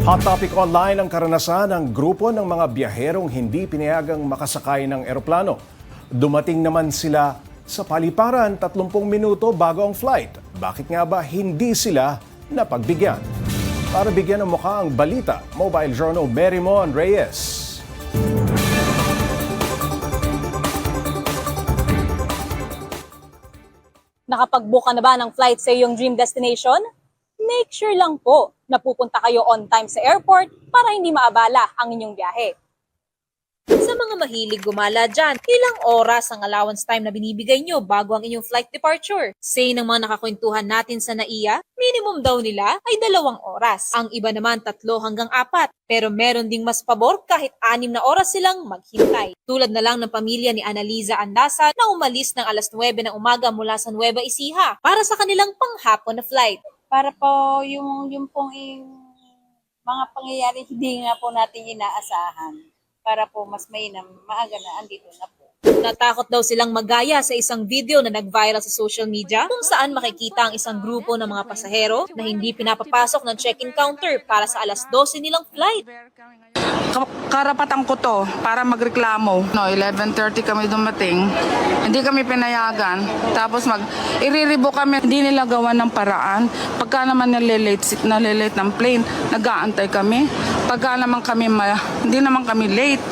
Hot topic online ang karanasan ng grupo ng mga biyaherong hindi pinayagang makasakay ng eroplano. Dumating naman sila sa paliparan 30 minuto bago ang flight. Bakit nga ba hindi sila napagbigyan? Para bigyan ng mukha ang balita, Mobile Journal Marymon Reyes. Nakapag-book ka na ba ng flight sa iyong dream destination? Make sure lang po na pupunta kayo on time sa airport para hindi maabala ang inyong biyahe. Sa mga mahilig gumala dyan, ilang oras ang allowance time na binibigay nyo bago ang inyong flight departure? Say ng mga nakakwentuhan natin sa NAIA, minimum daw nila ay dalawang oras. Ang iba naman tatlo hanggang apat. Pero meron ding mas pabor kahit anim na oras silang maghintay. Tulad na lang ng pamilya ni Analiza Andasa na umalis ng alas 9 ng umaga mula sa Nueva Ecija para sa kanilang panghapon na flight. Para po yung yung pong yung mga pangyayari hindi nga po natin inaasahan para po mas mainam maaga na andito na po. Natakot daw silang magaya sa isang video na nag-viral sa social media kung saan makikita ang isang grupo ng mga pasahero na hindi pinapapasok ng check-in counter para sa alas 12 nilang flight. Ka- karapatan ko to para magreklamo. No, 11.30 kami dumating. Hindi kami pinayagan. Tapos mag iriribo kami. Hindi nila gawa ng paraan. Pagka naman nalilate, nalilate ng plane, nag-aantay kami. Pagka naman kami, ma- hindi naman kami late.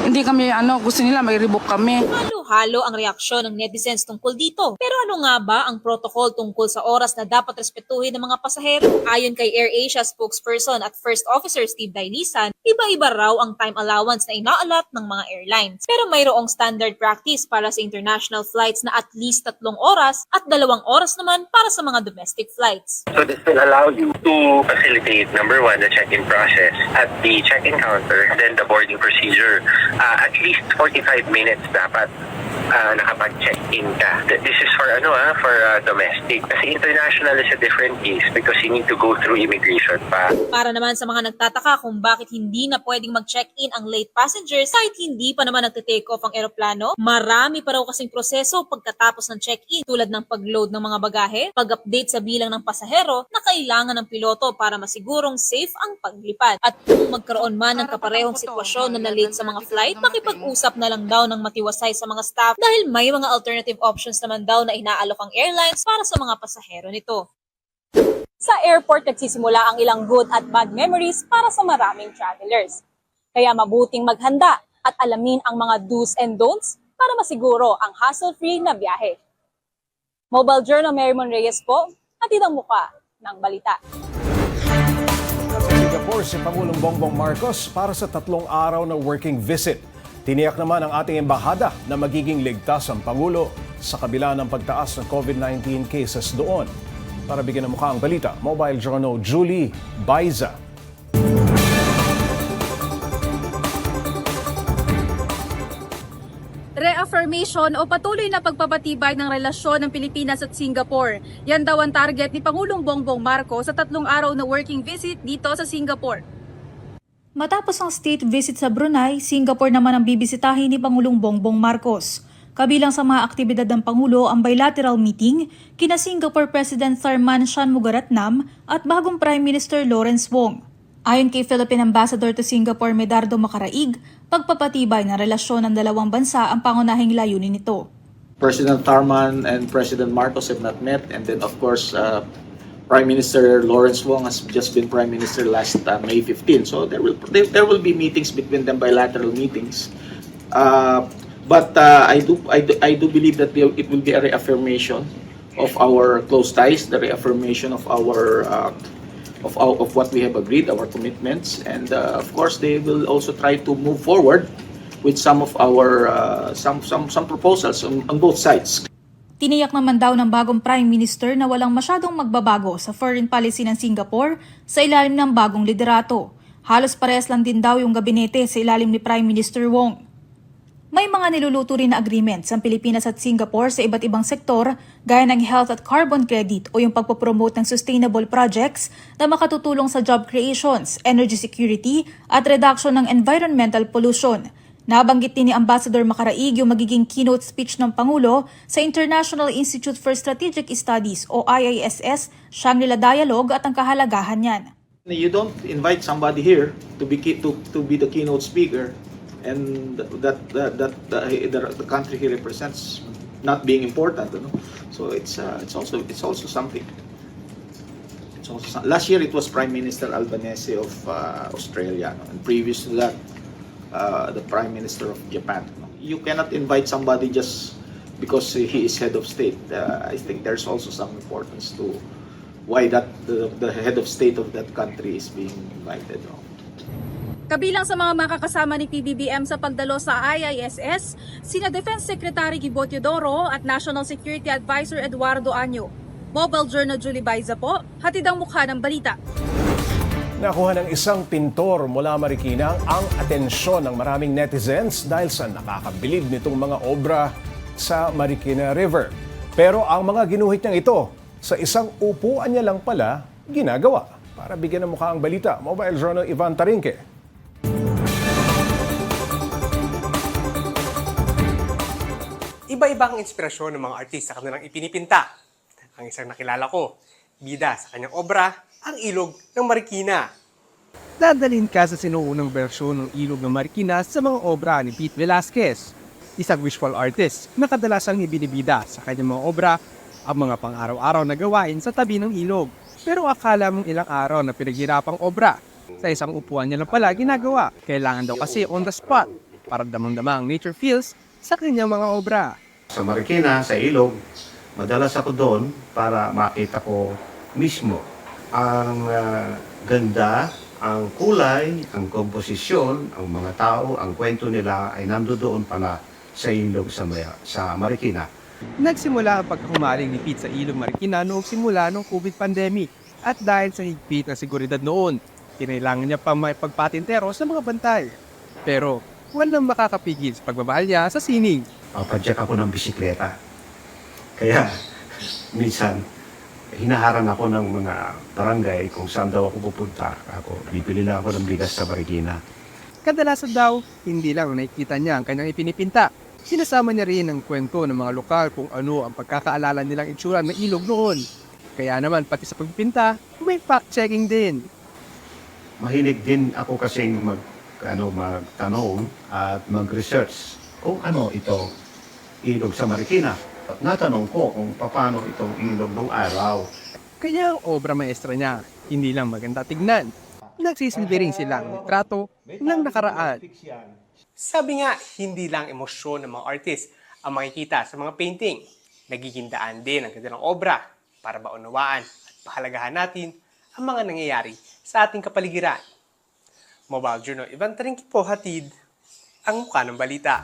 Hindi kami, ano, gusto nila may rebook kami. Halo-halo ang reaksyon ng netizens tungkol dito. Pero ano nga ba ang protocol tungkol sa oras na dapat respetuhin ng mga pasahero? Ayon kay AirAsia spokesperson at First Officer Steve Dailisan, iba-iba raw ang time allowance na inaalat ng mga airlines. Pero mayroong standard practice para sa international flights na at least tatlong oras at dalawang oras naman para sa mga domestic flights. So this will allow you to facilitate number one, the check-in process at the check-in counter, then the boarding procedure. Uh, at least 45 minutes dapat uh, nakapag-check-in ka. Th- This is for ano ah, for uh, domestic. Kasi international is a different case because you need to go through immigration pa. Para naman sa mga nagtataka kung bakit hindi na pwedeng mag-check-in ang late passengers kahit hindi pa naman nagte-take off ang eroplano, marami pa raw kasing proseso pagkatapos ng check-in tulad ng pag-load ng mga bagahe, pag-update sa bilang ng pasahero na kailangan ng piloto para masigurong safe ang paglipad. At kung magkaroon man ng kaparehong sitwasyon na na-late sa mga flight, makipag-usap na lang daw ng matiwasay sa mga staff dahil may mga alternative options naman daw na inaalok ang airlines para sa mga pasahero nito. Sa airport nagsisimula ang ilang good at bad memories para sa maraming travelers. Kaya mabuting maghanda at alamin ang mga do's and don'ts para masiguro ang hassle-free na biyahe. Mobile Journal Marymon Reyes po, hatid ang muka ng balita. Singapore, si Pangulong Bongbong Marcos para sa tatlong araw na working visit. Tiniyak naman ang ating embahada na magiging ligtas ang Pangulo sa kabila ng pagtaas ng COVID-19 cases doon. Para bigyan ng mukha ang balita, Mobile Journal Julie Baiza. reaffirmation o patuloy na pagpapatibay ng relasyon ng Pilipinas at Singapore. Yan daw ang target ni Pangulong Bongbong Marcos sa tatlong araw na working visit dito sa Singapore. Matapos ang state visit sa Brunei, Singapore naman ang bibisitahin ni Pangulong Bongbong Marcos. Kabilang sa mga aktibidad ng Pangulo ang bilateral meeting kina Singapore President Tharman Shanmugaratnam at bagong Prime Minister Lawrence Wong. Ayon kay Philippine Ambassador to Singapore Medardo Macaraig, pagpapatibay ng relasyon ng dalawang bansa ang pangunahing layunin nito. President Tarman and President Marcos have not met, and then of course uh, Prime Minister Lawrence Wong has just been Prime Minister last uh, May 15. So there will there, there will be meetings between them, bilateral meetings. Uh, but uh, I do I do, I do believe that it will be a reaffirmation of our close ties, the reaffirmation of our uh, of our, of what we have agreed, our commitments, and uh, of course they will also try to move forward with some of our uh, some some some proposals on, on both sides. Tiniyak naman daw ng bagong Prime Minister na walang masyadong magbabago sa foreign policy ng Singapore sa ilalim ng bagong liderato. Halos parehas lang din daw yung gabinete sa ilalim ni Prime Minister Wong. May mga niluluto rin na agreements ang Pilipinas at Singapore sa iba't ibang sektor gaya ng health at carbon credit o yung pagpopromote ng sustainable projects na makatutulong sa job creations, energy security at reduction ng environmental pollution. Nabanggit din ni Ambassador Macaraig yung magiging keynote speech ng Pangulo sa International Institute for Strategic Studies o IISS, Shangri-La Dialogue at ang kahalagahan niyan. You don't invite somebody here to be to, to be the keynote speaker, and that that that the, the, the country he represents not being important. Know? So it's uh, it's also it's also something. It's also some- last year it was Prime Minister Albanese of uh, Australia, no? and previous to that, uh, the Prime Minister of Japan. You cannot invite somebody just because he is head of state. Uh, I think there's also some importance to why that the, the head of state of that country is being invited. no? Kabilang sa mga makakasama ni PBBM sa pagdalo sa IISS, sina Defense Secretary Gibo Teodoro at National Security Advisor Eduardo Anyo. Mobile Journal Julie Baiza po, hatid ang mukha ng balita. Nakuha ng isang pintor mula Marikina ang atensyon ng maraming netizens dahil sa nakakabilib nitong mga obra sa Marikina River. Pero ang mga ginuhit niyang ito, sa isang upuan niya lang pala ginagawa. Para bigyan ng mukha ang balita, Mobile Journal Ivan Tarinque. Iba-iba ang inspirasyon ng mga artista kanilang ipinipinta. Ang isang nakilala ko, bida sa kanyang obra, ang ilog ng Marikina. Dadalhin ka sa sinuunang bersyon ng Ilog ng Marikina sa mga obra ni Pete Velasquez, isang visual artist na kadalasang ibinibida sa kanyang mga obra ang mga pang-araw-araw na gawain sa tabi ng ilog. Pero akala mong ilang araw na pinaghirapang obra. Sa isang upuan niya lang pala ginagawa. Kailangan daw kasi on the spot para damang-dama ang nature feels sa kanyang mga obra. sa Marikina, sa ilog, madalas ako doon para makita ko mismo ang ah, ganda, ang kulay, ang komposisyon, ang mga tao, ang kwento nila ay nandoon pala sa ilog sa, Maya- sa Marikina. Nagsimula ang pagkahumaling ni Pete sa Ilog Marikina noong simula ng COVID pandemic. At dahil sa higpit na seguridad noon, kinailangan niya pa may pagpatintero sa mga bantay. Pero walang makakapigil sa pagmamahal niya sa sining. Papadyak ako ng bisikleta. Kaya, minsan, hinaharang ako ng mga barangay kung saan daw ako pupunta. Ako, bibili lang ako ng bigas sa Marikina. Kadalasan daw, hindi lang nakikita niya ang kanyang ipinipinta. Sinasama niya rin ang kwento ng mga lokal kung ano ang pagkakaalala nilang itsura ng ilog noon. Kaya naman pati sa pagpinta, may fact-checking din. mahilig din ako kasing mag ano magtanong at mag-research kung ano ito ilog sa Marikina. At natanong ko kung paano itong ilog ng araw. Kaya ang obra maestra niya, hindi lang maganda tignan. Nagsisilbi rin silang litrato ng nakaraan. Sabi nga, hindi lang emosyon ng mga artist ang makikita sa mga painting. Nagiging daan din ang kanilang obra para maunawaan at pahalagahan natin ang mga nangyayari sa ating kapaligiran. Mobile Journal Ivan Taringki po hatid ang mukha ng balita.